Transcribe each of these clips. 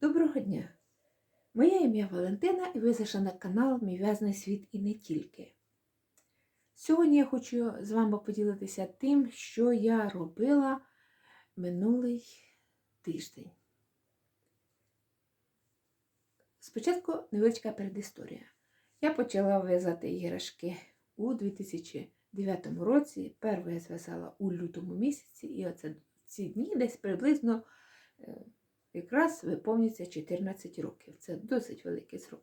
Доброго дня! Моє ім'я Валентина і ви зайшли на канал Мій в'язний світ і не тільки. Сьогодні я хочу з вами поділитися тим, що я робила минулий тиждень. Спочатку невеличка передісторія. Я почала в'язати іграшки у 2009 році. Першу я зв'язала у лютому місяці, і оце ці дні десь приблизно е, якраз виповнюється 14 років. Це досить великий срок.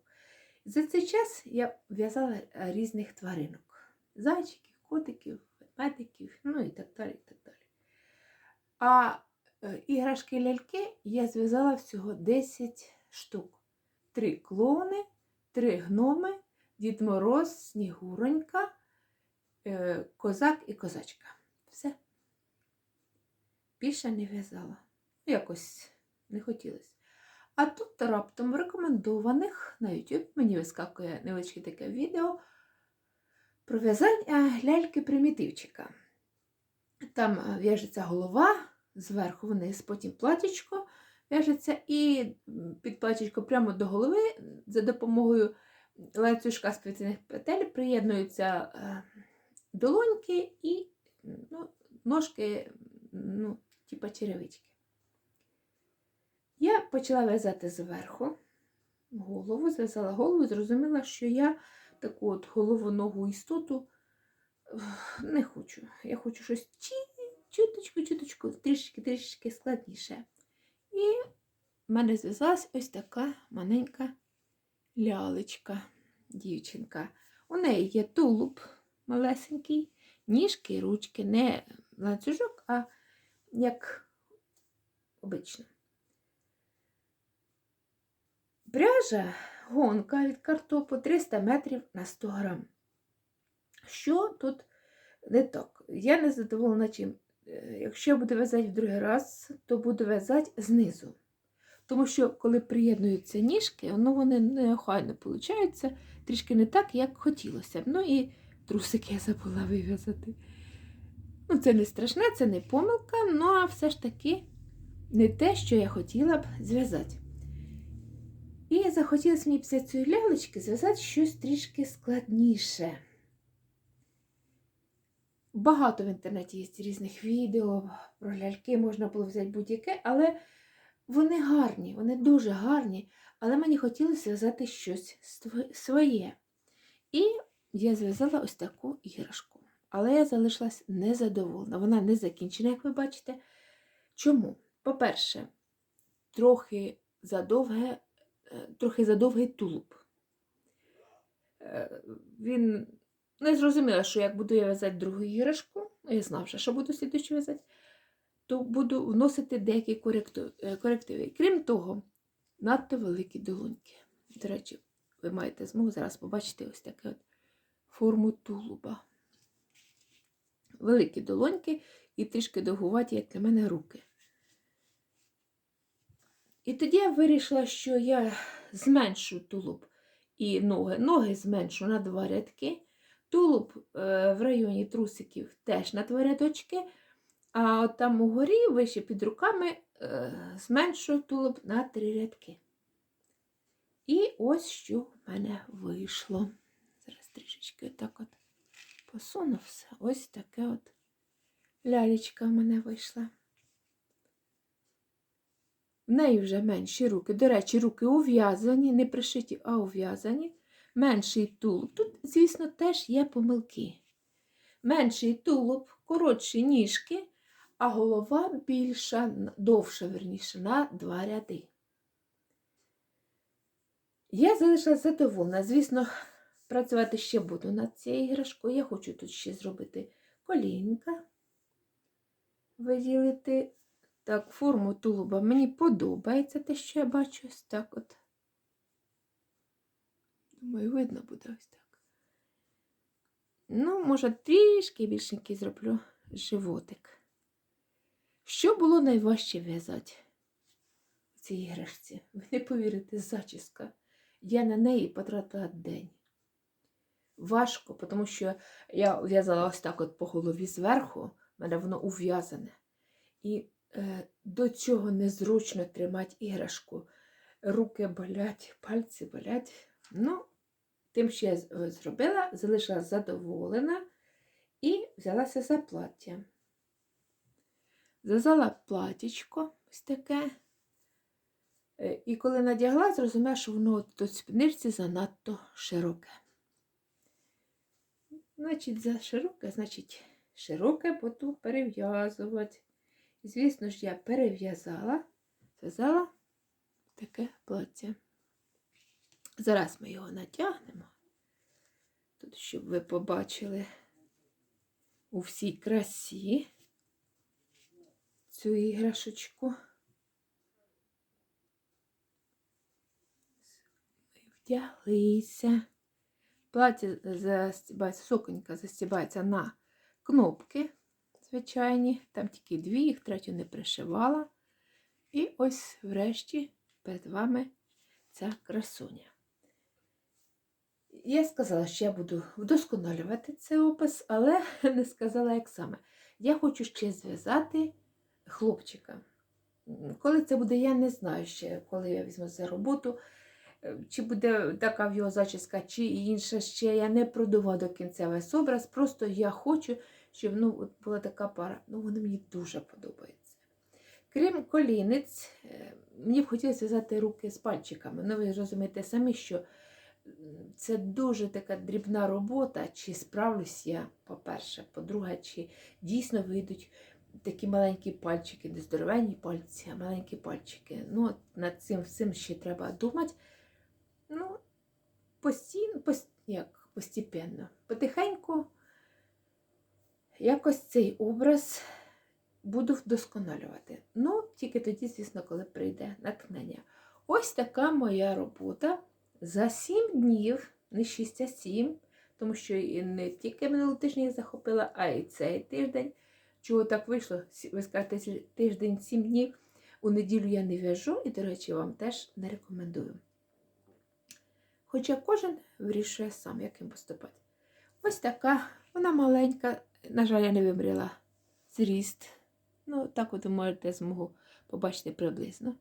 За цей час я в'язала різних тваринок: зайчиків, котиків, медиків, ну і так далі. і так далі. А е, іграшки ляльки я зв'язала всього 10 штук. Три клоуни, три гноми, Дід Мороз, Снігуронька, е, козак і козачка. Все. Більше не в'язала. Якось не хотілося. А тут раптом в рекомендованих на YouTube мені вискакує невеличке таке відео про в'язання ляльки примітивчика. Там е, в'яжеться голова зверху вниз, потім платічко в'яжеться, і під платічко прямо до голови за допомогою ланцюжка спеціальних петель приєднуються е, долоньки і ну, ножки, ну, типа черевички. Я почала в'язати зверху голову, зв'язала голову і зрозуміла, що я таку от головоногу істоту не хочу. Я хочу щось чуточку-чуточку, трішки-трішки складніше. І в мене зв'язалась ось така маленька лялечка, дівчинка. У неї є тулуб малесенький, ніжки, ручки, не ланцюжок, а як обично. Пряжа гонка від картопу 300 метрів на 100 грам. Що тут не так? Я не задоволена чим. Е, Якщо я буду в'язати в другий раз, то буду в'язати знизу. Тому що, коли приєднуються ніжки, воно вони неохайно виходить, трішки не так, як хотілося. б. Ну і трусики я забула вив'язати. Ну, Це не страшне, це не помилка, ну а все ж таки не те, що я хотіла б зв'язати. І захотілося мені після цієї лялечки зв'язати щось трішки складніше. Багато в інтернеті є різних відео про ляльки, можна було взяти будь-яке, але вони гарні, вони дуже гарні, але мені хотілося зв'язати щось своє. І я зв'язала ось таку іграшку. Але я залишилась незадоволена. Вона не закінчена, як ви бачите. Чому? По-перше, трохи задовге трохи задовгий тулуб. Е, він не зрозуміла, що як буду я в'язати другу іграшку, я знав, що буду слідуючи в'язати, то буду вносити деякі е, корективи. Крім того, надто великі долоньки. До речі, ви маєте змогу зараз побачити ось таке от форму тулуба. Великі долоньки і трішки довгуваті, як для мене, руки. І тоді я вирішила, що я зменшу тулуб і ноги. Ноги зменшу на два рядки. Тулуб е, в районі трусиків теж на два рядочки. А от там угорі, вище під руками, е, зменшу тулуб на три рядки. І ось що в мене вийшло. Зараз трішечки отак от посуну все. Ось таке от лялечка в мене вийшла. В неї вже менші руки. До речі, руки ув'язані, не пришиті, а ув'язані. Менший тулуб. Тут, звісно, теж є помилки. Менший тулуб, коротші ніжки, а голова більша, довша, верніше, на два ряди. Я залишилася задоволена. Звісно, працювати ще буду над цією іграшкою. Я хочу тут ще зробити колінка, виділити так, форму тулуба мені подобається те, що я бачу ось так от. Думаю, видно буде ось так. Ну, може, трішки більшенький зроблю животик. Що було найважче в'язати в цій іграшці? Ви не повірите, зачіска. Я на неї потратила день. Важко, тому що я в'язала ось так от по голові зверху, в мене воно ув'язане. І до цього незручно тримати іграшку. руки болять, пальці болять. Ну, тим, що я е, зробила, залишилась задоволена і взялася за плаття. Зв'язала платічко ось таке. Е, І коли надягла, зрозуміла, що воно от до спідничці занадто широке. Значить, за широке, значить, широке буду перев'язувати. Звісно ж, я перев'язала, зв'язала таке плаття. Зараз ми його натягнемо. Тут, щоб ви побачили у всій красі цю іграшечку. Вдяглися. Плаття застібається, суконька застібається на кнопки звичайні. Там тільки дві, їх третю не пришивала. І ось врешті перед вами ця красуня. Я сказала, що я буду вдосконалювати цей опис, але не сказала, як саме. Я хочу ще зв'язати хлопчика. Коли це буде, я не знаю ще, коли я візьму за роботу. Е, Чи буде така в його зачіска, чи інша ще. Я не продувала до кінця образ. Просто я хочу, щоб ну, от була така пара. Ну, вони мені дуже подобаються. Крім колінець, е, мені б хотілося зв'язати руки з пальчиками. Ну, ви розумієте самі, що це дуже така дрібна робота, чи справлюсь я, по-перше, по-друге, чи дійсно вийдуть такі маленькі пальчики, не здоровенні пальці, а маленькі пальчики. Ну, над цим всім ще треба думати. Ну, постійно, пос, як постепенно, потихеньку якось цей образ буду вдосконалювати. Ну, тільки тоді, звісно, коли прийде натхнення. Ось така моя робота за 7 днів, не 6, а 7, тому що і не тільки минулий тиждень я захопила, а й цей тиждень. Чого так вийшло? Ви скажете, тиждень 7 днів. У неділю я не в'яжу і, до речі, вам теж не рекомендую. Хоча кожен вирішує сам, як їм поступати. Ось така, вона маленька, на жаль, я не вимріла зріст. Ну, так от ви можете змогу побачити приблизно.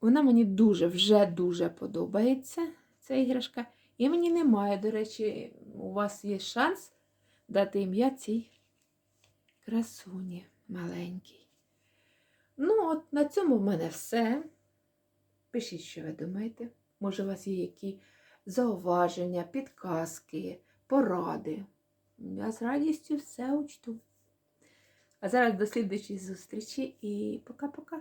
Вона мені дуже, вже дуже подобається, ця іграшка. І мені немає, до речі, у вас є шанс дати ім'я цій красуні маленькій. Ну, от на цьому в мене все. Пишіть, що ви думаєте. Може, у вас є які зауваження, підказки, поради. Я з радістю все учту. А зараз до слідчої зустрічі і пока-пока.